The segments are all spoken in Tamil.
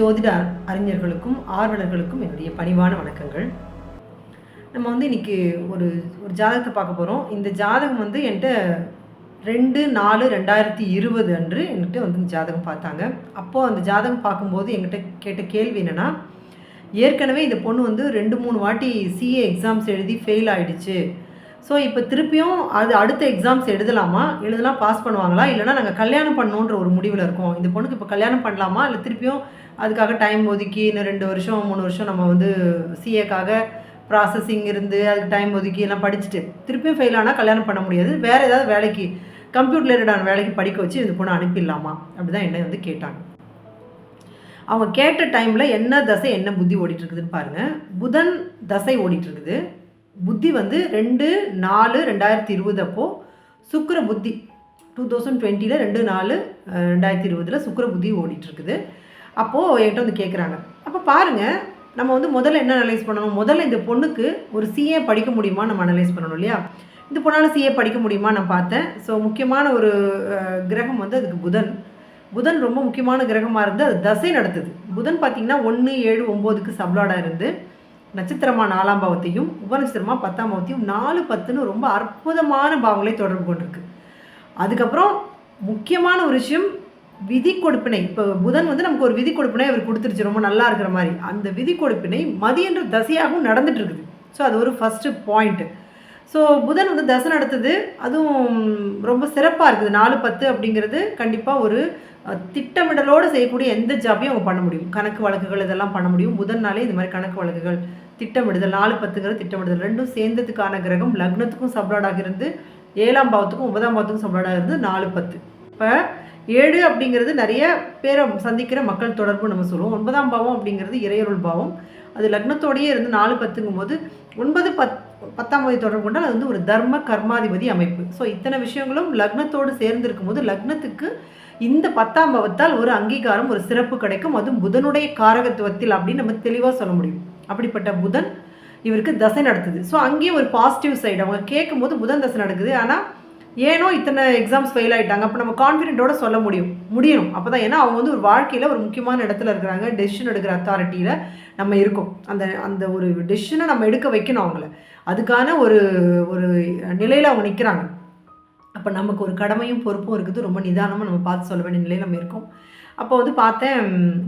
ஜோதிட அறிஞர்களுக்கும் ஆர்வலர்களுக்கும் என்னுடைய பணிவான வணக்கங்கள். நம்ம வந்து இன்னைக்கு ஒரு ஒரு ஜாதகத்தை பார்க்க போகிறோம் இந்த ஜாதகம் வந்து என்கிட்ட ரெண்டு நாலு ரெண்டாயிரத்தி இருபது அன்று என்கிட்ட வந்து இந்த ஜாதகம் பார்த்தாங்க. அப்போது அந்த ஜாதகம் பார்க்கும்போது என்கிட்ட கேட்ட கேள்வி என்னென்னா ஏற்கனவே இந்த பொண்ணு வந்து ரெண்டு மூணு வாட்டி சிஏ எக்ஸாம்ஸ் எழுதி ஃபெயில் ஆகிடுச்சு ஸோ இப்போ திருப்பியும் அது அடுத்த எக்ஸாம்ஸ் எழுதலாமா? எழுதலாம் பாஸ் பண்ணுவாங்களா? இல்லைனா நாங்கள் கல்யாணம் பண்ணணுன்ற ஒரு முடிவில் இருக்கோம். இந்த பொண்ணுக்கு இப்போ கல்யாணம் பண்ணலாமா? இல்லை திருப்பியும் அதுக்காக டைம் ஒதுக்கி இன்னும் ரெண்டு வருஷம் மூணு வருஷம் நம்ம வந்து சிஏக்காக ப்ராசஸிங் இருந்து அதுக்கு டைம் ஒதுக்கி எல்லாம் படிச்சுட்டு திருப்பியும் ஃபெயில் ஆனால் கல்யாணம் பண்ண முடியாது. வேறு ஏதாவது வேலைக்கு கம்ப்யூட்டர் ரிலேட்டடான வேலைக்கு படிக்க வச்சு இந்த பொண்ணை அனுப்பிடலாமா? அப்படி தான் என்னை வந்து கேட்டாங்க. அவங்க கேட்ட டைமில் என்ன தசை என்ன புத்தி ஓடிட்டுருக்குதுன்னு பாருங்கள் புதன் தசை ஓடிட்டுருக்குது புத்தி வந்து ரெண்டு நாலு ரெண்டாயிரத்தி இருபது அப்போது சுக்கர புத்தி. டூ தௌசண்ட் டுவெண்ட்டியில் ரெண்டு நாலு ரெண்டாயிரத்தி இருபதில் சுக்கர புத்தி ஓடிட்டுருக்குது. அப்போது என்கிட்ட வந்து கேட்குறாங்க அப்போ பாருங்கள் நம்ம வந்து முதல்ல என்ன அனலைஸ் பண்ணணும்? முதல்ல இந்த பொண்ணுக்கு ஒரு சிஏ படிக்க முடியுமா நம்ம அனலைஸ் பண்ணணும் இல்லையா? இந்த பொண்ணால் சிஏ படிக்க முடியுமா நான் பார்த்தேன். ஸோ முக்கியமான ஒரு கிரகம் வந்து அதுக்கு புதன். புதன் ரொம்ப முக்கியமான கிரகமாக இருந்து அது தசை நடத்துது. புதன் பார்த்திங்கன்னா ஒன்று ஏழு ஒம்போதுக்கு சப்ளாடாக இருந்து நட்சத்திரமா நாலாம் பாவத்தையும் உபநட்சத்திரமா பத்தாம் பாவத்தையும் நாலு பத்துன்னு ரொம்ப அற்புதமான பாவங்களை தொடர்பு கொண்டிருக்கு. அதுக்கப்புறம் முக்கியமான ஒரு விஷயம் விதி கொடுப்பினை. இப்போ புதன் வந்து நமக்கு ஒரு விதி கொடுப்பினை அவர் கொடுத்துருச்சு ரொம்ப நல்லா இருக்கிற மாதிரி. அந்த விதி கொடுப்பினை மதியன்ற தசையாகவும் நடந்துட்டு இருக்குது. ஸோ அது ஒரு ஃபஸ்ட்டு பாயிண்ட்டு ஸோ புதன் வந்து தசை நடத்துது. அதுவும் ரொம்ப சிறப்பாக இருக்குது. நாலு பத்து அப்படிங்கிறது கண்டிப்பாக ஒரு திட்டமிடலோடு செய்யக்கூடிய எந்த ஜாபையும் அவங்க பண்ண முடியும். கணக்கு வழக்குகள் இதெல்லாம் பண்ண முடியும். புதன்னாலே இந்த மாதிரி கணக்கு வழக்குகள். திட்டமிடுதல் நாலு பத்துங்கிறது திட்டமிடுதல். ரெண்டும் சேர்ந்ததுக்கான கிரகம் லக்னத்துக்கும் சப்ளாடாக இருந்து ஏழாம் பாவத்துக்கும் ஒன்பதாம் பாவத்துக்கும் சப்ளாடாக இருந்து நாலு பத்து. இப்போ ஏழு அப்படிங்கிறது நிறைய பேரை சந்திக்கிற மக்கள் தொடர்பு நம்ம சொல்லுவோம். ஒன்பதாம் பாவம் அப்படிங்கிறது இறையருள் பாவம். அது லக்னத்தோடையே இருந்து நாலு பத்துங்கும் போது ஒன்பது பத் பத்தாம் தேதி தொடர்பு கொண்டால் அது வந்து ஒரு தர்ம கர்மாதிபதி அமைப்பு. ஸோ இத்தனை விஷயங்களும் லக்னத்தோடு சேர்ந்திருக்கும் போது லக்னத்துக்கு இந்த பத்தாம் பவத்தால் ஒரு அங்கீகாரம் ஒரு சிறப்பு கிடைக்கும். அதுவும் புதனுடைய காரகத்துவத்தில் அப்படின்னு நம்ம தெளிவாக சொல்ல முடியும். அப்படிப்பட்ட புதன் இவருக்கு தசை நடத்துது. ஸோ அங்கேயே ஒரு பாசிட்டிவ் சைடு அவங்க கேட்கும்போது புதன் தசை நடக்குது. ஆனால் ஏனோ இத்தனை எக்ஸாம்ஸ் ஃபெயில் ஆகிட்டாங்க அப்போ நம்ம கான்ஃபிடென்ட்டோட சொல்ல முடியும். முடியணும். அப்போ தான் ஏன்னா அவங்க வந்து ஒரு வாழ்க்கையில் ஒரு முக்கியமான இடத்துல இருக்கிறாங்க. டெசிஷன் எடுக்கிற அத்தாரிட்டியில் நம்ம இருக்கோம். அந்த அந்த ஒரு டெசிஷனை நம்ம எடுக்க வைக்கணும் அவங்கள. அதுக்கான ஒரு ஒரு நிலையில் அவங்க நிற்கிறாங்க அப்போ நமக்கு ஒரு கடமையும் பொறுப்பும் இருக்குது. ரொம்ப நிதானமாக நம்ம பார்த்து சொல்ல வேண்டிய நிலையில் நம்ம இருக்கோம். அப்போ வந்து பார்த்தேன்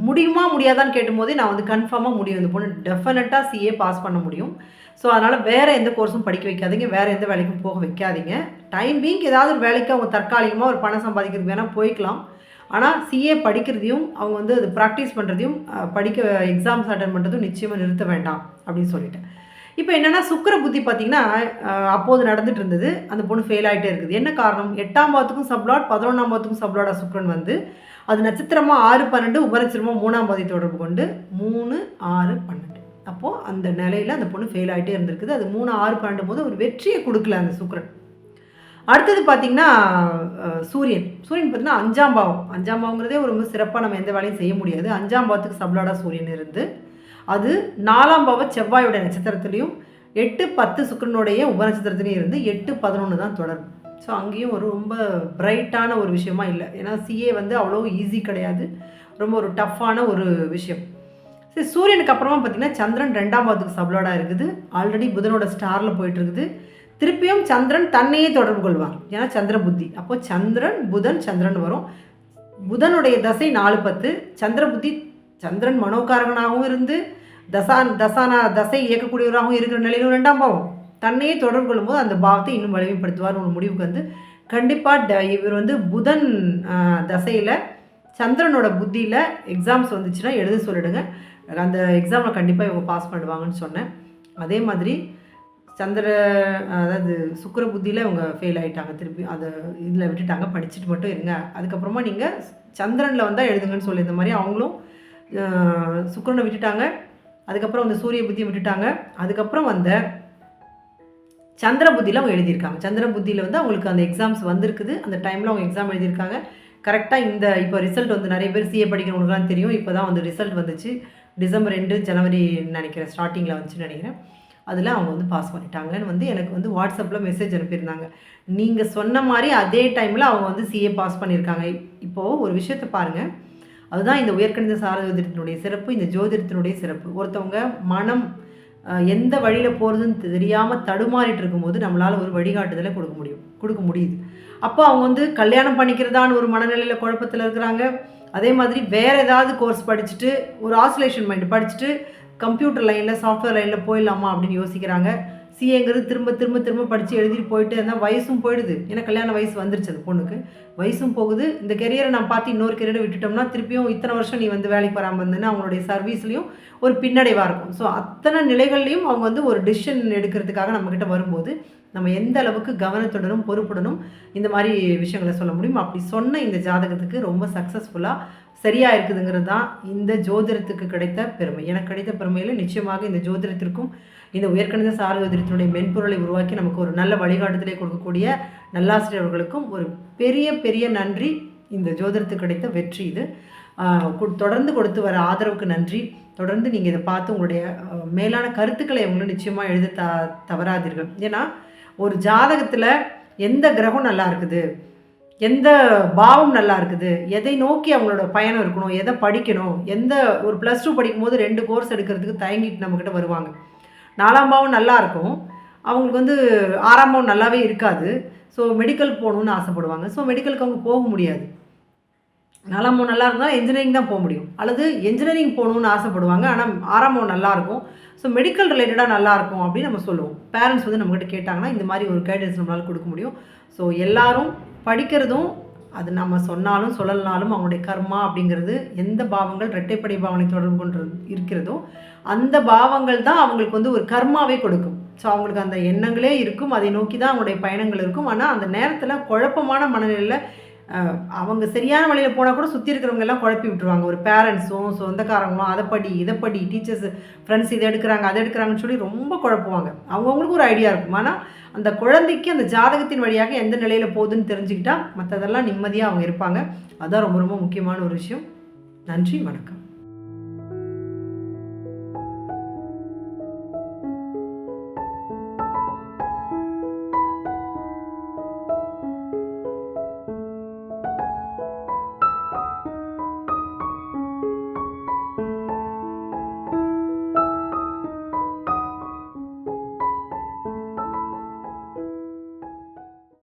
முடியுமா முடியாதான்னு கேட்டும்போதே நான் வந்து கன்ஃபார்மாக முடியும். இந்த பொண்ணு டெஃபினட்டாக சிஏ பாஸ் பண்ண முடியும். ஸோ அதனால் வேறு எந்த கோர்ஸும் படிக்க வைக்காதீங்க. வேறு எந்த வேலைக்கும் போக வைக்காதீங்க. டைம் பீங் ஏதாவது ஒரு வேலைக்கு அவங்க தற்காலிகமாக ஒரு பணம் சம்பாதிக்கிறது வேணால் போய்க்கலாம். ஆனால் சிஏ படிக்கிறதையும் அவங்க வந்து அது ப்ராக்டிஸ் பண்ணுறதையும் படிக்க எக்ஸாம்ஸ் அட்டன் பண்ணுறதும் நிச்சயமாக நிறுத்த வேண்டாம் அப்படின்னு சொல்லிட்டேன். இப்போ என்னென்னா சுக்கிர புத்தி பார்த்தீங்கன்னா அப்போது நடந்துட்டு இருந்தது. அந்த பொண்ணு ஃபெயில் ஆகிட்டே இருக்குது. என்ன காரணம்? எட்டாம் பாத்துக்கும் சப்ளாட் பதினொன்றாம் பாத்துக்கும் சப்ளாடா சுக்கரன் வந்து. அது நட்சத்திரமாக ஆறு பன்னெண்டு உபநட்சத்திரமா மூணாம் பாதி தொடர்பு கொண்டு மூணு ஆறு பன்னெண்டு. அப்போது அந்த நிலையில் அந்த பொண்ணு ஃபெயில் ஆகிட்டே இருந்திருக்குது. அது மூணு ஆறு பன்னெண்டு போது ஒரு வெற்றியை கொடுக்கல அந்த சுக்கரன். அடுத்தது பார்த்தீங்கன்னா சூரியன். சூரியன் பார்த்தீங்கன்னா அஞ்சாம் பாவம். அஞ்சாம் பாவங்கிறதே ஒரு ரொம்ப சிறப்பாக நம்ம எந்த வேலையும் செய்ய முடியாது. அஞ்சாம் பாவத்துக்கு சப்ளாடா சூரியன் இருந்து அது நாலாம் பாவம் செவ்வாயோட நட்சத்திரத்துலேயும் எட்டு பத்து சுக்கரனுடைய உபநட்சத்திரத்துலேயும் இருந்து எட்டு பதினொன்று தான் தொடரும் ஸோ அங்கேயும் ஒரு ரொம்ப பிரைட்டான ஒரு விஷயமா இல்லை. ஏன்னா சிஏ வந்து அவ்வளோ ஈஸி கிடையாது. ரொம்ப ஒரு டஃப்பான ஒரு விஷயம். சரி சூரியனுக்கு அப்புறமா பார்த்தீங்கன்னா சந்திரன் ரெண்டாம் பாதத்துக்கு சப்ளோடாக இருக்குது. ஆல்ரெடி புதனோட ஸ்டாரில் போயிட்டுருக்குது. திருப்பியும் சந்திரன் தன்னையே தொடர்பு கொள்வார். ஏன்னா சந்திர புத்தி. அப்போ சந்திரன் புதன் சந்திரன் வரும். புதனுடைய தசை நாலு பத்து. சந்திர புத்தி சந்திரன் மனோகாரகனாகவும் இருந்து தசா தசானா தசை இயக்கக்கூடியவராகவும் இருக்கிற நிலையிலும் ரெண்டாம் பாவம் தன்னையே தொடர்பு கொள்ளும்போது அந்த பாவத்தை இன்னும் வலிமைப்படுத்துவார் ஒரு முடிவுக்கு வந்து கண்டிப்பாக இவர் வந்து புதன் தசையில் சந்திரனோட புத்தியில் எக்ஸாம்ஸ் வந்துச்சுன்னா எழுத சொல்லிடுங்க. அந்த எக்ஸாமில் கண்டிப்பாக இவங்க பாஸ் பண்ணுவாங்கன்னு சொன்னேன். அதே மாதிரி சந்திர அதாவது சுக்கர புத்தியில் அவங்க ஃபெயில் ஆகிட்டாங்க திருப்பி அதை இதில் விட்டுட்டாங்க. படிச்சுட்டு மட்டும் இருங்க. அதுக்கப்புறமா நீங்கள் சந்திரனில் வந்தால் எழுதுங்கன்னு சொல்லி இந்த மாதிரி அவங்களும் சுக்கரனை விட்டுட்டாங்க. அதுக்கப்புறம் வந்து சூரிய புத்தியை விட்டுட்டாங்க. அதுக்கப்புறம் வந்த சந்திர புத்தியில் அவங்க எழுதியிருக்காங்க. சந்திர புத்தியில் வந்து அவங்களுக்கு அந்த எக்ஸாம்ஸ் வந்திருக்குது. அந்த டைமில் அவங்க எக்ஸாம் எழுதியிருக்காங்க. கரெக்டாக இந்த இப்போ ரிசல்ட் வந்து நிறைய பேர் சிஏ படிக்கிறவங்களுக்குலாம் தெரியும். இப்போ தான் வந்து ரிசல்ட் வந்துச்சு. டிசம்பர் ரெண்டு ஜனவரி நினைக்கிறேன். ஸ்டார்டிங்கில் வந்துச்சுன்னு நினைக்கிறேன். அதில் அவங்க வந்து பாஸ் பண்ணிட்டாங்கன்னு வந்து எனக்கு வந்து வாட்ஸ்அப்பில் மெசேஜ் அனுப்பியிருந்தாங்க. நீங்கள் சொன்ன மாதிரி அதே டைமில் அவங்க வந்து சிஏ பாஸ் பண்ணியிருக்காங்க. இப்போது ஒரு விஷயத்தை பாருங்கள் அதுதான் இந்த உயர்கணித சாரஜோதிடத்தினுடைய சிறப்பு இந்த ஜோதிடத்தினுடைய சிறப்பு. ஒருத்தவங்க மனம் எந்த வழியில் போகிறதுன்னு தெரியாமல் தடுமாறிட்டு இருக்கும்போது நம்மளால் ஒரு வழிகாட்டுதலை கொடுக்க முடியும். கொடுக்க முடியுது. அப்போ அவங்க வந்து கல்யாணம் பண்ணிக்கிறதான்னு ஒரு மனநிலையில் குழப்பத்தில் இருக்கிறாங்க. அதே மாதிரி வேறு ஏதாவது கோர்ஸ் படிச்சுட்டு ஒரு ஆசோலேஷன் மைண்ட் படிச்சுட்டு கம்ப்யூட்டர் லைனில் சாஃப்ட்வேர் லைனில் போயிடலாமா அப்படின்னு யோசிக்கிறாங்க. சிஏங்கிறது திரும்ப திரும்ப திரும்ப படித்து எழுதிட்டு போயிட்டு இருந்தால் வயசும் போயிடுது. ஏன்னா கல்யாண வயசு வந்துருச்சு அந்த பொண்ணுக்கு. வயசும் போகுது. இந்த கெரியரை நான் பார்த்து இன்னொரு கெரியரை விட்டுட்டோம்னா திருப்பியும் இத்தனை வருஷம் நீ வந்து வேலைக்கு வராமல் இருந்தேன்னா அவங்களுடைய சர்வீஸ்லேயும் ஒரு பின்னடைவாக இருக்கும். ஸோ அத்தனை நிலைகள்லையும் அவங்க வந்து ஒரு டிசிஷன் எடுக்கிறதுக்காக நம்மக்கிட்ட வரும்போது நம்ம எந்த அளவுக்கு கவனத்துடனும் பொறுப்புடனும் இந்த மாதிரி விஷயங்களை சொல்ல முடியும் அப்படி சொன்ன இந்த ஜாதகத்துக்கு ரொம்ப சக்ஸஸ்ஃபுல்லாக சரியாக இருக்குதுங்கிறது தான் இந்த ஜோதிடத்துக்கு கிடைத்த பெருமை. எனக்கு கிடைத்த பெருமையில் நிச்சயமாக இந்த ஜோதிடத்திற்கும் இந்த உயர்கணித சாரதிரத்தினுடைய மென்பொருளை உருவாக்கி நமக்கு ஒரு நல்ல வழிகாட்டுதலை கொடுக்கக்கூடிய நல்லாசிரியர் அவர்களுக்கும் ஒரு பெரிய பெரிய நன்றி. இந்த ஜோதிடத்துக்கு கிடைத்த வெற்றி இது. தொடர்ந்து கொடுத்து வர ஆதரவுக்கு நன்றி. தொடர்ந்து நீங்கள் இதை பார்த்து உங்களுடைய மேலான கருத்துக்களை அவங்களும் நிச்சயமாக எழுத த தவறாதீர்கள். ஏன்னா ஒரு ஜாதகத்தில் எந்த கிரகம் நல்லா இருக்குது? எந்த பாவம் நல்லா இருக்குது? எதை நோக்கி அவங்களோட பயணம் இருக்கணும்? எதை படிக்கணும்? எந்த ஒரு ப்ளஸ் டூ படிக்கும்போது ரெண்டு கோர்ஸ் எடுக்கிறதுக்கு தயங்கிட்டு நம்மக்கிட்ட வருவாங்க. நாலாம் பாவம் நல்லா இருக்கும். அவங்களுக்கு வந்து ஆறாம் பாவம் நல்லாவே இருக்காது. ஸோ மெடிக்கல் போகணுன்னு ஆசைப்படுவாங்க. ஸோ மெடிக்கலுக்கு அவங்க போக முடியாது. நாலாம் பாவம் நல்லா இருந்தால் இன்ஜினியரிங் தான் போக முடியும். அல்லது இன்ஜினியரிங் போகணுன்னு ஆசைப்படுவாங்க. ஆனால் ஆறாம் பாவம் நல்லாயிருக்கும் ஸோ மெடிக்கல் ரிலேட்டடாக நல்லாயிருக்கும் அப்படின்னு நம்ம சொல்லுவோம். பேரண்ட்ஸ் வந்து நம்மக்கிட்ட கேட்டாங்கன்னா இந்த மாதிரி ஒரு கைடன்ஸ் நம்மளால் கொடுக்க முடியும். ஸோ எல்லாரும் படிக்கிறதும் அது நம்ம சொன்னாலும் சொல்லலனாலும் அவங்களுடைய கர்மா அப்படிங்கிறது எந்த பாவங்கள் இரட்டைப்படை பாவனை தொடர்பு கொண்டு இருக்கிறதோ அந்த பாவங்கள் தான் அவங்களுக்கு வந்து ஒரு கர்மாவே கொடுக்கும். ஸோ அவங்களுக்கு அந்த எண்ணங்களே இருக்கும். அதை நோக்கி தான் அவங்களுடைய பயணங்கள் இருக்கும். ஆனால் அந்த நேரத்தில் குழப்பமான மனநிலையில் அவங்க சரியான வழியில் போனால் கூட சுற்றி இருக்கிறவங்க எல்லாம் குழப்பி விட்டுருவாங்க. ஒரு பேரண்ட்ஸும் சொந்தக்காரங்களும் அதை படி இதை படி டீச்சர்ஸ் ஃப்ரெண்ட்ஸ் இதை எடுக்கிறாங்க அதை எடுக்கிறாங்கன்னு சொல்லி ரொம்ப குழப்புவாங்க. அவங்கவுங்களுக்கு ஒரு ஐடியா இருக்கும். ஆனால் அந்த குழந்தைக்கு அந்த ஜாதகத்தின் வழியாக எந்த நிலையில் போகுதுன்னு தெரிஞ்சுக்கிட்டால் மற்றதெல்லாம் நிம்மதியாக அவங்க இருப்பாங்க. அதுதான் ரொம்ப ரொம்ப முக்கியமான ஒரு விஷயம். நன்றி வணக்கம்.